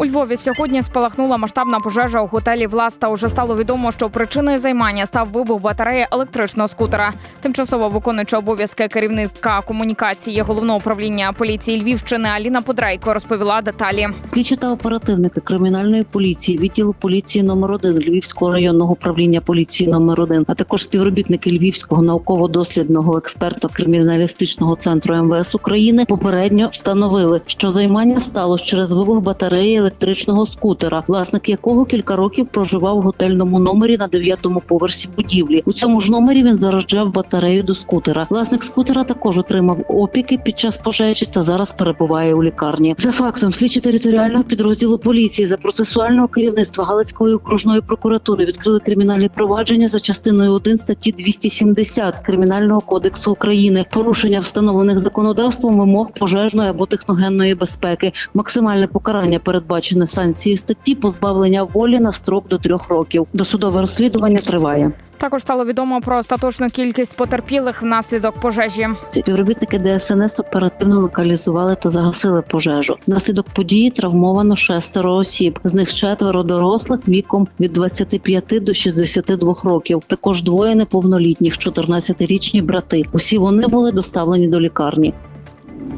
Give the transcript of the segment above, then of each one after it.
У Львові сьогодні спалахнула масштабна пожежа у готелі Власта. Уже стало відомо, що причиною займання став вибух батареї електричного скутера. Тимчасово виконуюча обов'язки керівника комунікації головного управління поліції Львівщини Аліна Подрейко розповіла деталі. Слідчі та оперативники кримінальної поліції, відділу поліції номер 1 Львівського районного управління поліції номер 1 а також співробітники Львівського науково-дослідного експерта криміналістичного центру МВС України попередньо встановили, що займання сталося через вибух батареї електричного скутера, власник якого кілька років проживав в готельному номері на дев'ятому поверсі будівлі. У цьому ж номері він заражав батарею до скутера. Власник скутера також отримав опіки під час пожежі та зараз перебуває у лікарні. За фактом, слідчі територіального підрозділу поліції за процесуального керівництва Галицької окружної прокуратури відкрили кримінальне провадження за частиною 1 статті 270 Кримінального кодексу України. Порушення встановлених законодавством вимог пожежної або техногенної безпеки. Максимальне покарання передбачене санкції статті позбавлення волі на строк до трьох років. Досудове розслідування триває. Також стало відомо про остаточну кількість потерпілих внаслідок пожежі. Співробітники ДСНС оперативно локалізували та загасили пожежу. Внаслідок події травмовано шестеро осіб. З них четверо дорослих віком від 25 до 62 років. Також двоє неповнолітніх, 14-річні брати. Усі вони були доставлені до лікарні.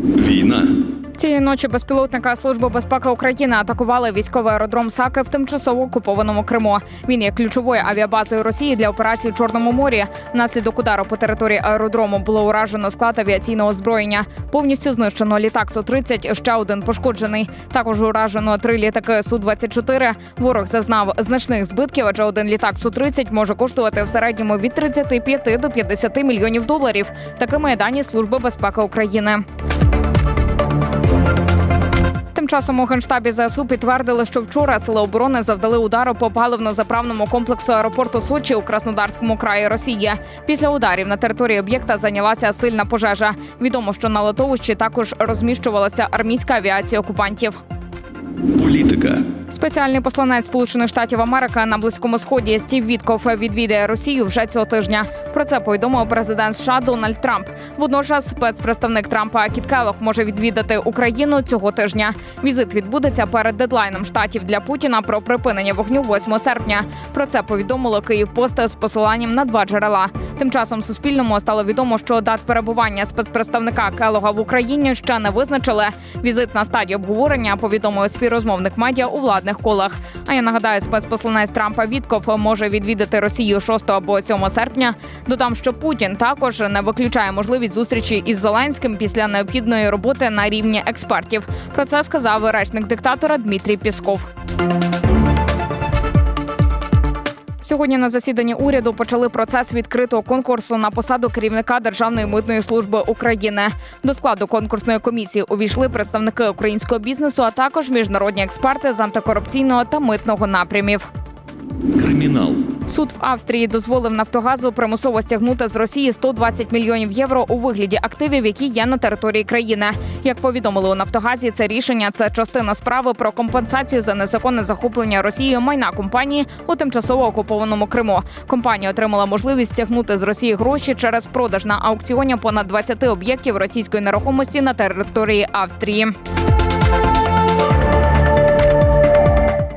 Війна. Цієї ночі безпілотника Служби безпеки України атакували військовий аеродром Саки в тимчасово окупованому Криму. Він є ключовою авіабазою Росії для операції в Чорному морі. Внаслідок удару по території аеродрому було уражено склад авіаційного озброєння. Повністю знищено літак су 30 ще один пошкоджений. Також уражено три літаки су 24 Ворог зазнав значних збитків, адже один літак су 30 може коштувати в середньому від 35 до 50 мільйонів доларів. Такими дані Служби безпеки України. Часом у генштабі ЗСУ підтвердили, що вчора сили оборони завдали удару по паливно-заправному комплексу аеропорту Сочі у Краснодарському краї Росії. Після ударів на території об'єкта зайнялася сильна пожежа. Відомо, що на литовищі також розміщувалася армійська авіація окупантів. Політика. Спеціальний посланець Сполучених Штатів Америки на близькому сході Стів Вітков відвідає Росію вже цього тижня. Про це повідомив президент США Дональд Трамп. Водночас спецпредставник Трампа Кіт Келлог може відвідати Україну цього тижня. Візит відбудеться перед дедлайном штатів для Путіна про припинення вогню 8 серпня. Про це повідомило Київ Пост з посиланням на два джерела. Тим часом Суспільному стало відомо, що дат перебування спецпредставника Келлога в Україні ще не визначили. Візит на стадії обговорення повідомив співрозмовник медіа у владних колах. А я нагадаю, спецпосланець Трампа Вітков може відвідати Росію 6 або 7 серпня. Додам, що Путін також не виключає можливість зустрічі із Зеленським після необхідної роботи на рівні експертів. Про це сказав речник диктатора Дмитрій Пісков. Сьогодні на засіданні уряду почали процес відкритого конкурсу на посаду керівника Державної митної служби України. До складу конкурсної комісії увійшли представники українського бізнесу, а також міжнародні експерти з антикорупційного та митного напрямів. Кримінал. Суд в Австрії дозволив Нафтогазу примусово стягнути з Росії 120 мільйонів євро у вигляді активів, які є на території країни. Як повідомили у Нафтогазі, це рішення це частина справи про компенсацію за незаконне захоплення Росією майна компанії у тимчасово окупованому Криму. Компанія отримала можливість стягнути з Росії гроші через продаж на аукціоні понад 20 об'єктів російської нерухомості на території Австрії.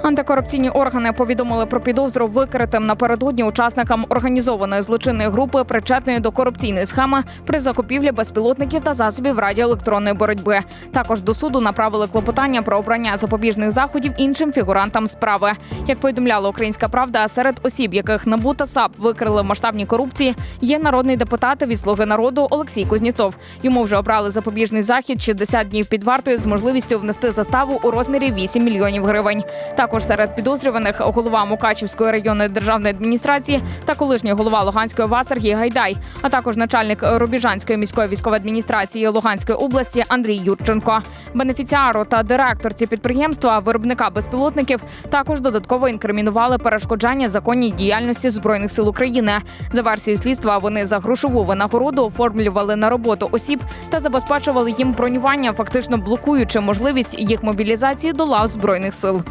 Антикорупційні органи повідомили про підозру викритим напередодні учасникам організованої злочинної групи, причетної до корупційної схеми при закупівлі безпілотників та засобів радіоелектронної боротьби. Також до суду направили клопотання про обрання запобіжних заходів іншим фігурантам справи. Як повідомляла Українська Правда, серед осіб, яких НАБУ та САП викрили масштабні корупції, є народний депутат від слуги народу Олексій Кузніцов. Йому вже обрали запобіжний захід 60 днів під вартою з можливістю внести заставу у розмірі 8 мільйонів гривень. Також серед підозрюваних голова Мукачівської районної державної адміністрації та колишній голова Луганської ОВА Сергій Гайдай, а також начальник Рубіжанської міської військової адміністрації Луганської області Андрій Юрченко. Бенефіціару та директорці підприємства виробника безпілотників також додатково інкримінували перешкоджання законній діяльності збройних сил України. За версією слідства вони за грошову винагороду оформлювали на роботу осіб та забезпечували їм бронювання, фактично блокуючи можливість їх мобілізації до лав збройних сил.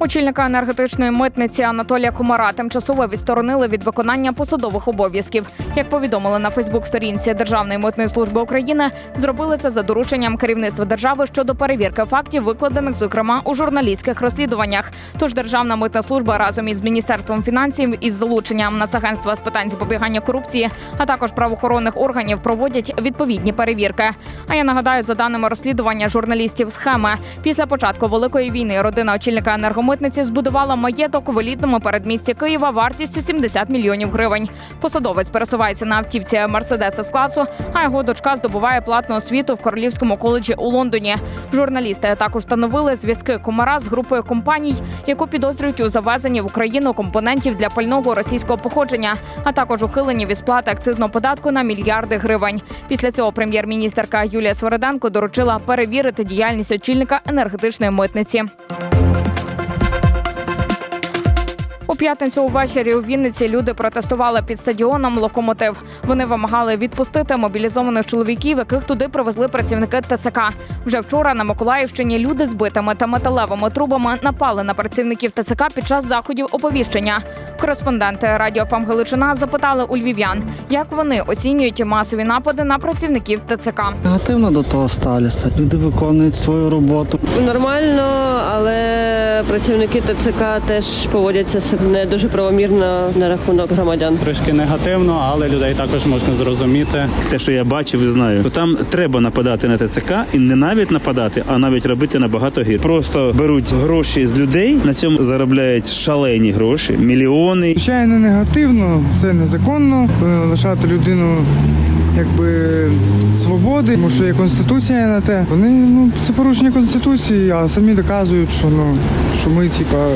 Очільника енергетичної митниці Анатолія Комара тимчасово відсторонили від виконання посадових обов'язків. Як повідомили на Фейсбук-сторінці Державної митної служби України, зробили це за дорученням керівництва держави щодо перевірки фактів, викладених зокрема у журналістських розслідуваннях. Тож Державна митна служба разом із міністерством фінансів із залученням Нацагентства з питань запобігання корупції, а також правоохоронних органів проводять відповідні перевірки. А я нагадаю, за даними розслідування журналістів схеми, після початку великої війни родина очільника енергомитниці збудувала маєток в елітному передмісті Києва вартістю 70 мільйонів гривень. Посадовець пересувається на автівці Мерседеса з класу, а його дочка здобуває платну освіту в Королівському коледжі у Лондоні. Журналісти також встановили зв'язки Комара з групою компаній, яку підозрюють у завезенні в Україну компонентів для пального російського походження, а також ухиленні від сплати акцизного податку на мільярди гривень. Після цього прем'єр-міністерка Юлія Свериденко доручила перевірити діяльність очільника енергетичної митниці. У п'ятницю увечері у Вінниці люди протестували під стадіоном Локомотив. Вони вимагали відпустити мобілізованих чоловіків, яких туди привезли працівники ТЦК. Вже вчора на Миколаївщині люди з битами та металевими трубами напали на працівників ТЦК під час заходів оповіщення. Кореспонденти Радіо ФАМ Галичина запитали у львів'ян, як вони оцінюють масові напади на працівників ТЦК. Негативно до того ставляться. Люди виконують свою роботу. Нормально, але працівники ТЦК теж поводяться себе не дуже правомірно на рахунок громадян. Трошки негативно, але людей також можна зрозуміти. те, що я бачив і знаю, то там треба нападати на ТЦК і не навіть нападати, а навіть робити набагато гір. Просто беруть гроші з людей, на цьому заробляють шалені гроші, мільйони. Звичайно, негативно, це незаконно. Лишати людину якби свободи, тому що є конституція на те. Вони ну це порушення конституції, а самі доказують, що ну що ми, типа,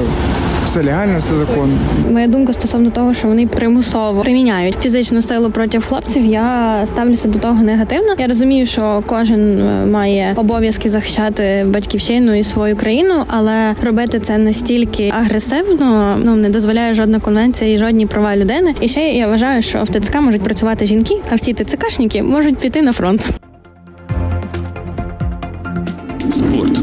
все легально, все законно. Моя думка стосовно того, що вони примусово приміняють фізичну силу проти хлопців. Я ставлюся до того негативно. Я розумію, що кожен е, має обов'язки захищати батьківщину і свою країну, але робити це настільки агресивно ну не дозволяє жодна конвенція і жодні права людини. І ще я вважаю, що в ТЦК можуть працювати жінки, а всі ТЦКшники можуть піти на фронт. Спорт.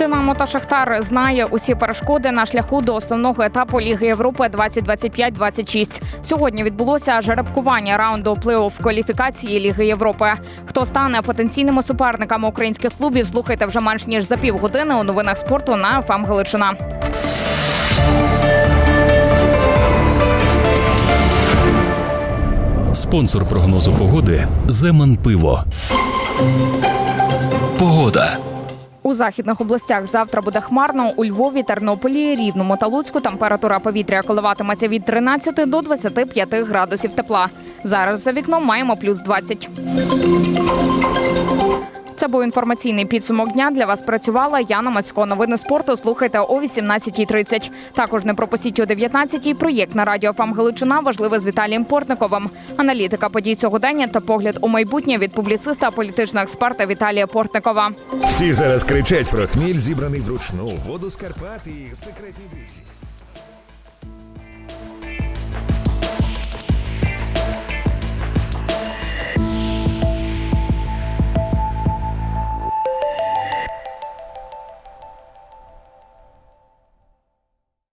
Динамо та Шахтар знає усі перешкоди на шляху до основного етапу Ліги Європи 2025-26. Сьогодні відбулося жеребкування раунду плей-офф кваліфікації Ліги Європи. Хто стане потенційними суперниками українських клубів? Слухайте вже менш ніж за півгодини у новинах спорту на ФАМ Галичина. Спонсор прогнозу погоди Земан Пиво. Погода. У західних областях завтра буде хмарно. У Львові, Тернополі, Рівному та Луцьку температура повітря коливатиметься від 13 до 25 градусів тепла. Зараз за вікном маємо плюс 20. Це був інформаційний підсумок дня. Для вас працювала Яна Мацько. Новини спорту слухайте о 18.30. Також не пропустіть о 19.00 проєкт на радіо ФАМ Галичина важливе з Віталієм Портниковим. Аналітика подій сьогодення та погляд у майбутнє від публіциста, політичного експерта Віталія Портникова. Всі зараз кричать про хміль, зібраний вручну, воду з Карпат і секретні дріжджі.